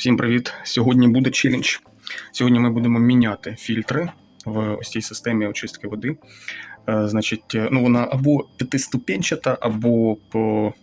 Всім привіт! Сьогодні буде челендж. Сьогодні ми будемо міняти фільтри в ось цій системі очистки води. Е, Значить, е, ну вона або п'ятиступенчата, або по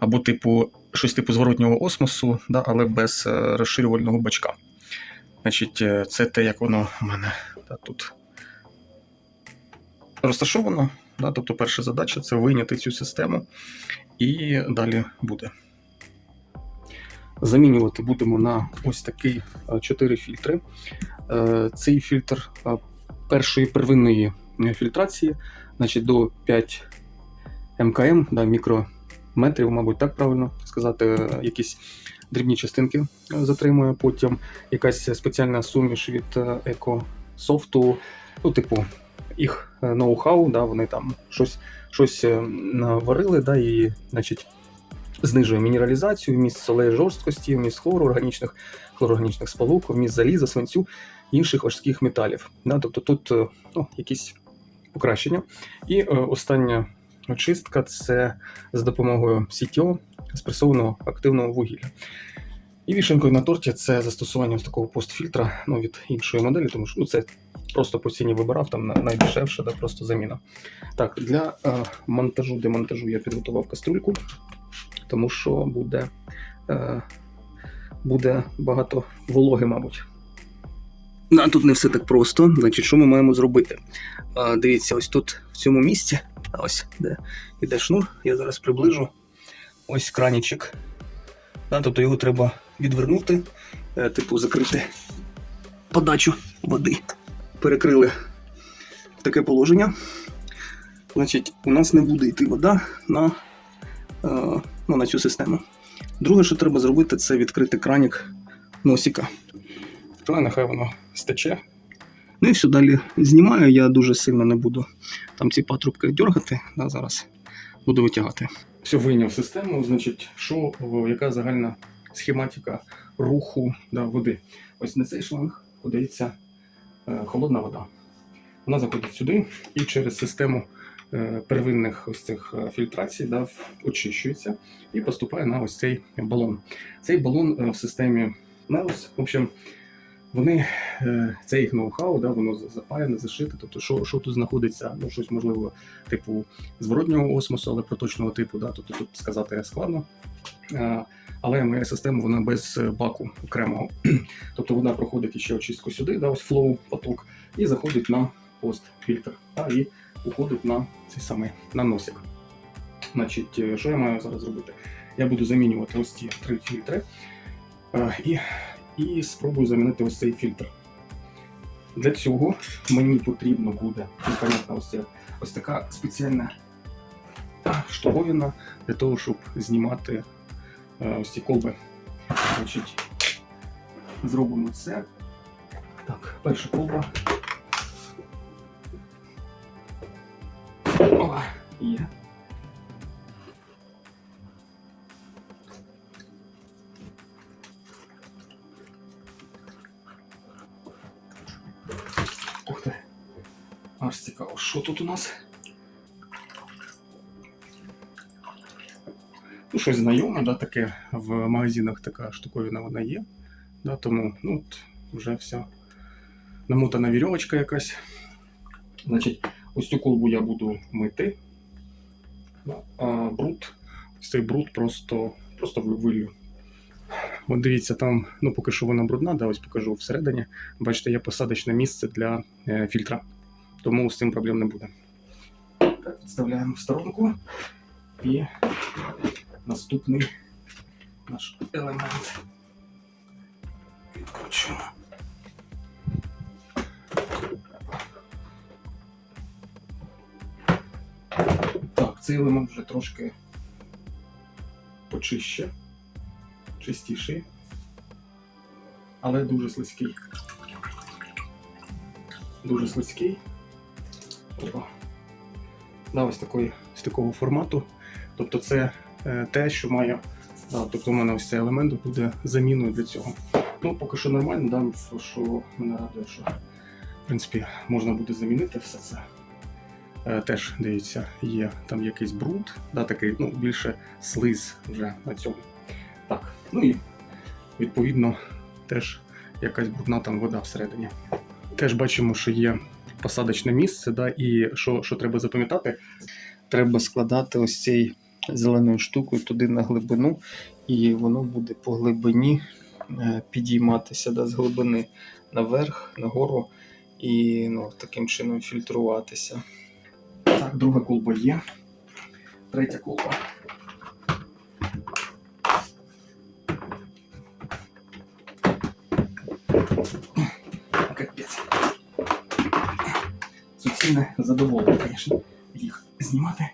або типу щось типу зворотнього осмосу, да, але без е, розширювального бачка. Значить, це те, як воно в мене да, тут розташовано. Да, тобто, перша задача це вийняти цю систему, і далі буде. Замінювати будемо на ось такий 4 фільтри. Е, Цей фільтр е, першої первинної е, фільтрації, значить до 5 мкм, да, мікрометрів, мабуть, так правильно сказати, е, якісь дрібні частинки е, затримує. Потім якась спеціальна суміш від е, екософту, ну, типу, їх е, ноу-хау, да, вони там щось, щось е, наварили, да, і, значить, знижує мінералізацію, вміст солей жорсткості, вміст хлору, органічних, хлороорганічних сполук, вміст заліза, свинцю, інших важких металів. Да, тобто тут е, ну, якісь покращення. І е, остання очистка це за допомогою CTO, спресованого активного вугілля. І вішенкою на торті це застосування ось такого постфільтра ну, від іншої моделі, тому що ну, це просто по ціні вибирав, там на- найдешевше, да, просто заміна. Так, для е, монтажу, демонтажу я підготував каструльку, тому що буде, е, буде багато вологи, мабуть. Да, тут не все так просто. Значить, що ми маємо зробити? А, дивіться, ось тут, в цьому місці, ось де йде шнур, я зараз приближу. Ось кранічик. Тобто його треба відвернути, е, типу закрити подачу води. Перекрили таке положення. Значить, у нас не буде йти вода на, е, ну, на цю систему. Друге, що треба зробити, це відкрити кранік носика. Але нехай воно стече. Ну і все далі знімаю. Я дуже сильно не буду там ці патрубки дергати. Да, зараз буду витягати. Все вийняв систему, значить, що, яка загальна схематика руху да, води. Ось на цей шланг подається е, холодна вода. Вона заходить сюди і через систему первинних ось цих е, фільтрацій да, очищується і поступає на ось цей балон. Цей балон е, в системі MEUS, в общем, вони, е, це їх ноу-хау, да, воно за- запаяне, зашите. Тобто, що, що тут знаходиться, ну щось можливо, типу зворотнього осмосу, але проточного типу, да, тобто тут сказати складно. Е, Але моя система вона без е, баку окремого. Тобто вона проходить іще очистку сюди, да, ось флоу, поток, і заходить на пост-фільтр, да, і уходить на цей самий на носик. Значить, е, що я маю зараз зробити? Я буду замінювати ось ці три фільтри е, і, і спробую замінити ось цей фільтр. Для цього мені потрібно буде, ну, понятно, ось, ось така спеціальна штуковина для того, щоб знімати е, ось ці колби. Значить, зробимо це. Так, перша колба. О, є. Ух ти. Аж цікаво, що тут у нас? Ну, щось знайоме, да, таке в магазинах така штуковина вона є. Да, тому ну, от, вже вся намотана вірьовочка якась. Значить, ось цю колбу я буду мити. А бруд, цей бруд просто, просто вилью. От дивіться, там, ну поки що вона брудна, да, ось покажу всередині. Бачите, є посадочне місце для е, фільтра. Тому з цим проблем не буде. Так, відставляємо в сторонку. І наступний наш елемент. Відкручуємо. Елемент вже трошки почище, чистіший, але дуже слизький. Дуже слизький. Опа. Да, ось, такої, з такого формату. Тобто це е, те, що має. Да, тобто у мене ось цей елемент буде заміною для цього. Ну, поки що нормально, да, що мене радує, що в принципі можна буде замінити все це. Е, теж дивіться, є там якийсь бруд, да, такий, ну, більше слиз вже на цьому. Так, ну і відповідно, теж якась брудна там вода всередині. Теж бачимо, що є посадочне місце, да, і що, що треба запам'ятати, треба складати ось цей зеленою штукою туди на глибину, і воно буде по глибині е, підійматися да, з глибини наверх, нагору, і ну, таким чином фільтруватися. Так, друга колба є. Третя колба. Капець. Суцільне задоволення, звісно, їх знімати.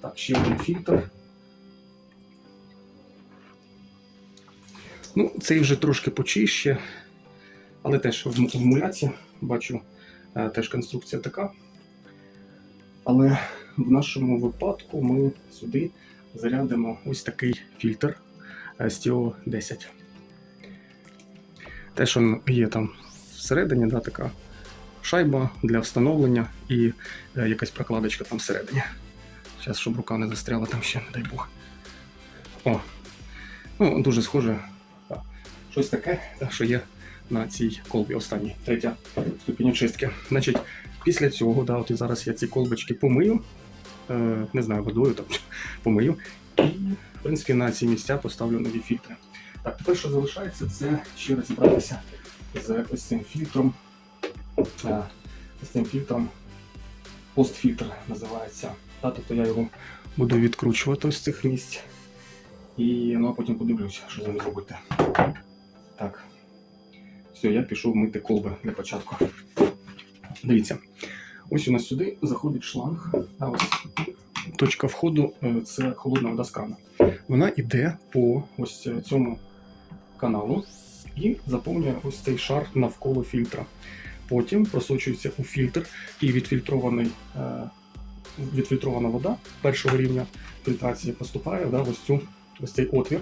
Так, ще один фільтр. Ну, цей вже трошки почище, але теж в муляці бачу, е, теж конструкція така. Але в нашому випадку ми сюди зарядимо ось такий фільтр Stio 10. Теж він є там всередині, да, така шайба для встановлення і е, якась прокладочка там всередині. Зараз, щоб рука не застряла там ще, не дай Бог. О, ну, дуже схоже. Щось таке, що є на цій колбі останній, третя ступінь очистки. Значить, після цього, да, от і зараз я ці колбочки помию, е, не знаю, водою там помию, і, в принципі, на ці місця поставлю нові фільтри. Так, тепер що залишається, це ще розібратися з ось цим фільтром. Е, З цим фільтром постфільтр називається. Та, тобто я його буду відкручувати ось з цих місць. І ну, а потім подивлюся, що з ним зробити. Так. Все, я пішов мити колби для початку. Дивіться, ось у нас сюди заходить шланг. А ось точка входу е, це холодна вода з крана. Вона йде по ось цьому каналу і заповнює ось цей шар навколо фільтра. Потім просочується у фільтр і відфільтрований, е, відфільтрована вода першого рівня фільтрації поступає да, ось, цю, ось цей отвір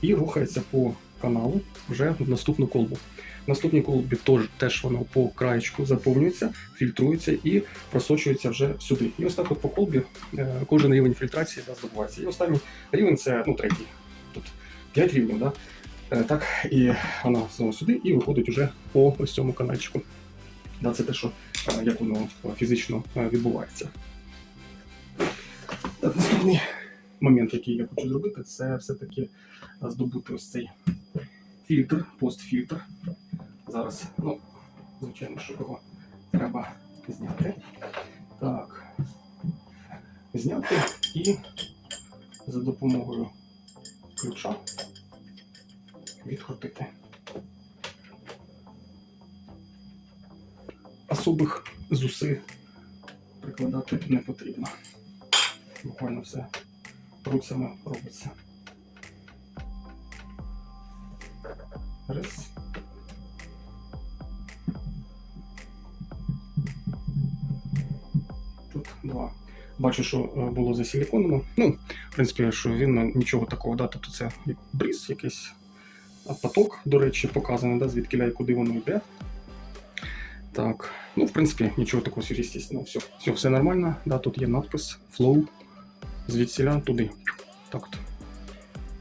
і рухається по каналу вже в наступну колбу. В наступній колбі теж, теж воно по краєчку заповнюється, фільтрується і просочується вже сюди. І ось так от по колбі е, кожен рівень фільтрації да, здобувається. І останній рівень це ну, третій. Тут 5 рівнів. Да? Е, Так, і вона знову сюди і виходить вже по ось цьому канальчику. Да, це те, що е, як воно фізично відбувається. Так, наступний момент, який я хочу зробити, це все-таки здобути ось цей фільтр, постфільтр. Зараз, ну, звичайно, що його треба зняти. Так. Зняти і за допомогою ключа відкрутити. Особих зусиль прикладати не потрібно. Буквально все руцями робиться. Раз. Тут два. Бачу, що е, було засиліконовано. Ну, в принципі, що він нічого такого, да, тобто це бріз якийсь поток, до речі, показаний, да, звідки і куди воно йде. Так, ну, в принципі, нічого такого сверхъестественного. Все, все, все нормально. Да, тут є надпис Flow звідсіля туди. Так, от.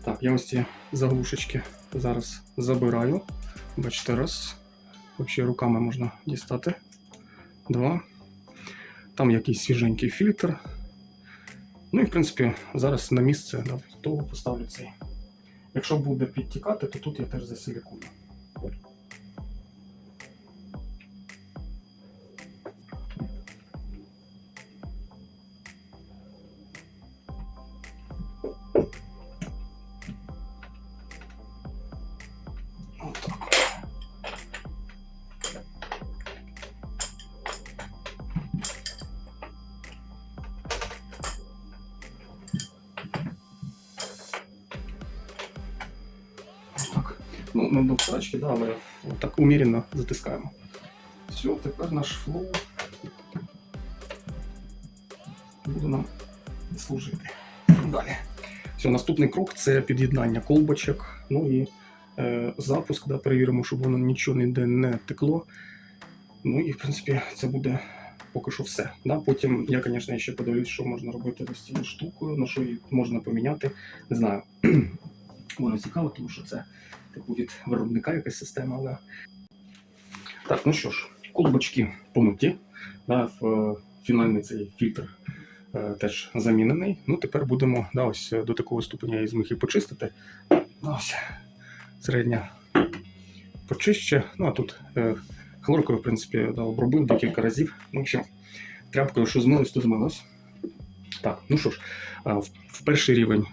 так, я ось ці заглушечки зараз забираю. Бачите, раз. Взагалі руками можна дістати. Два. Там якийсь свіженький фільтр. Ну і в принципі зараз на місце того поставлю цей. Якщо буде підтікати, то тут я теж засилікую. Ну, не до срачки, да, але так умірено затискаємо. Все, тепер наш флоу буде нам служити. Далі. Все, наступний крок це під'єднання колбочок. Ну і е, запуск, да, перевіримо, щоб воно нічого ніде не текло. Ну і в принципі це буде поки що все. Да? Потім я, звісно, ще подивлюсь, що можна робити з цією штукою, на що її можна поміняти. Не знаю. Воно цікаво, тому що це типу від виробника якась система, але. Так, ну що ж, колбочки помиті. Да, е, фінальний цей фільтр е, теж замінений. Ну, тепер будемо да, ось е, до такого ступеня я зміг і почистити. Ну, Ось середня почище. Ну, а тут е, хлоркою, в принципі, да, обробив декілька разів. Ну, в тряпкою, що змилось, то змилось. Так, ну що ж, е, в, перший рівень,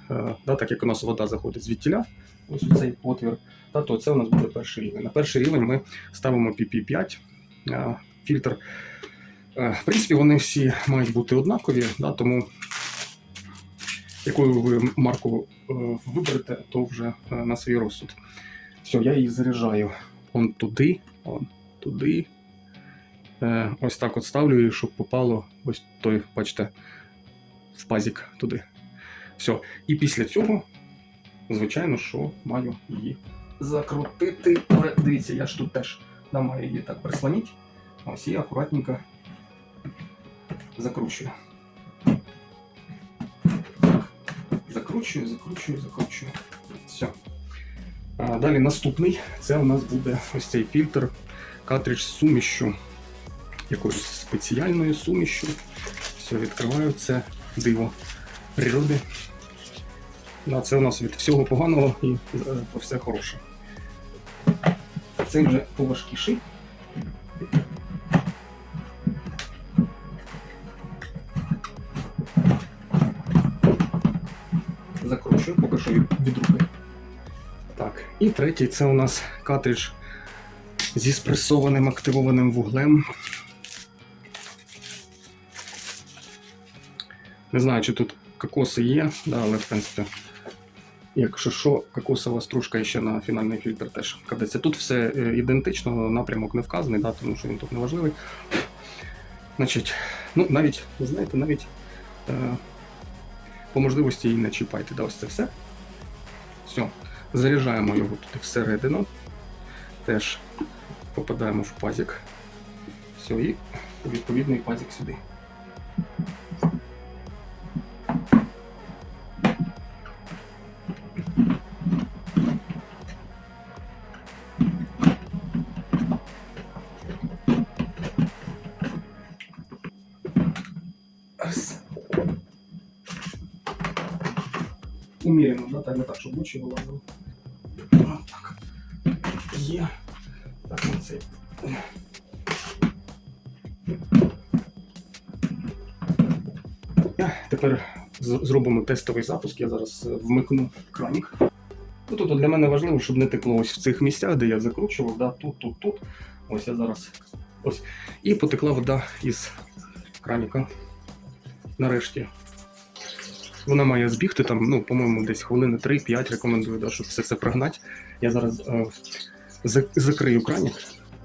да, так як у нас вода заходить звідтіля, ось у цей отвір, да, то це у нас буде перший рівень. На перший рівень ми ставимо PP5 е, фільтр. Е, В принципі, вони всі мають бути однакові, да, тому якою ви марку е, виберете, то вже на свій розсуд. Все, я її заряджаю он туди, он туди. Ось так от ставлю її, щоб попало ось той, бачите, в пазік туди. Все. І після цього, звичайно, що маю її закрутити. Дивіться, я ж тут теж да, маю її так прислонити. Ось і акуратненько закручую. Закручую, закручую, закручую. Все. А, далі наступний це у нас буде ось цей фільтр, картридж з сумішю, якоюсь спеціальною сумішю. Все, відкриваю це диво природи. Це у нас від всього поганого і е, по все хороше. Цей вже поважкіший. Закручую, поки що від руки. Так, і третій це у нас картридж зі спресованим активованим вуглем. Не знаю, чи тут кокоси є, да, але в принципі, якщо що, кокосова стружка ще на фінальний фільтр теж кладеться. Тут все е, ідентично, напрямок не вказаний, да, тому що він тут не важливий. Значить, ну навіть, ви знаєте, навіть е, по можливості і не чіпайте. Да, ось це все. Все. Заряджаємо його туди всередину. Теж попадаємо в пазик. Все, і відповідний пазик сюди. Уміряно, да? так, не так, щоб очі вилазили. Так. Є. Так, оце. Е, Тепер зробимо тестовий запуск. Я зараз е, вмикну кранік. Ну, тут для мене важливо, щоб не текло ось в цих місцях, де я закручував, да, тут, тут, тут. Ось я зараз. Ось. І потекла вода із краніка. Нарешті. Вона має збігти там, ну, по-моєму, десь хвилини 3-5 рекомендую, да, щоб все це прогнати. Я зараз е, за- закрию кранік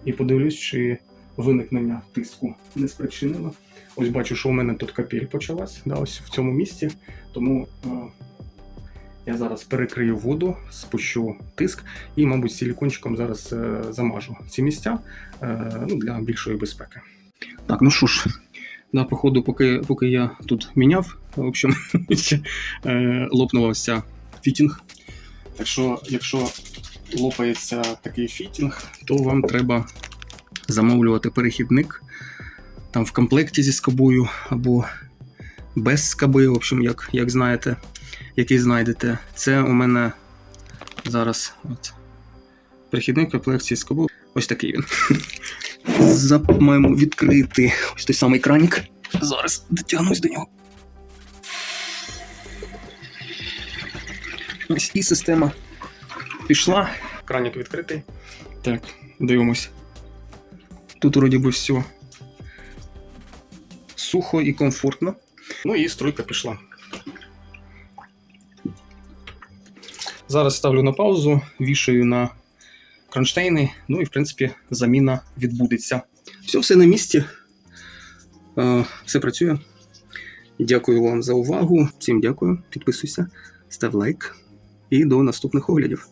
і подивлюсь, чи виникнення тиску не спричинило. Ось бачу, що у мене тут капель почалась, да, ось в цьому місці. Тому е, я зараз перекрию воду, спущу тиск і, мабуть, силікончиком зараз е, замажу ці місця е, ну, для більшої безпеки. Так, ну що ж, да, походу, поки, поки я тут міняв, в общем, ще е, лопнула ось фітінг. Так що, якщо лопається такий фітінг, то вам треба замовлювати перехідник там в комплекті зі скобою або без скоби, в общем, як, як знаєте, який знайдете. Це у мене зараз от, перехідник в комплекті зі скобою. Ось такий він. Маємо відкрити ось той самий кранік. Зараз дотягнусь до нього. Ось і система пішла. Кранік відкритий. Так, дивимось. Тут вроді би все сухо і комфортно. Ну і струйка пішла. Зараз ставлю на паузу, вішаю на кронштейни, ну і в принципі заміна відбудеться. Все, все на місці. Е, Все працює. Дякую вам за увагу. Всім дякую. Підписуйся, став лайк і до наступних оглядів.